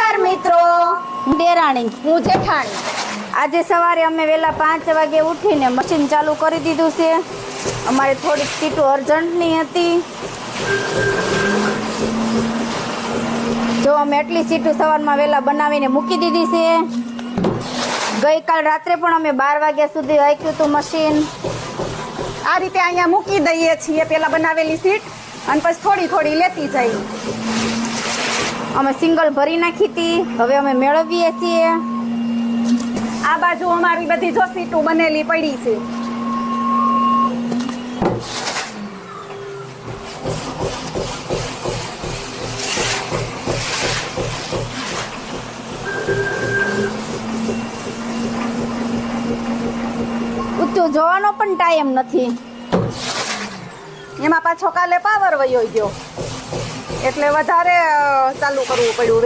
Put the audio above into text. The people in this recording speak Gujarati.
નમસ્કાર મિત્રો. દેરાણી, હું જેઠાણી. આજે સવારે અમે વહેલા પાંચ વાગે ઉઠીને મશીન ચાલુ કરી દીધું છે. અમારે થોડીક સીટો અર્જન્ટની હતી. જો અમે એટલી સીટો સવારમાં વહેલા બનાવીને મૂકી દીધી છે. ગઈકાલ રાત્રે પણ અમે બાર વાગ્યા સુધી આક્યું હતું મશીન આ રીતે અહીંયા મૂકી દઈએ છીએ. પહેલાં બનાવેલી સીટ, અને પછી થોડી થોડી લેતી જઈ અમે સિંગલ ભરી નાખી હતી. હવે અમે મેળવીએ છીએ. આ બાજુ અમારી બધી જો સીટું બનેલી પડી છે. ઊંચું જોવાનો પણ ટાઈમ નથી. એમાં પાછો કાલે પાવર વયો ગયો. એટલે વધારે ચાલુ કરવું પડ્યું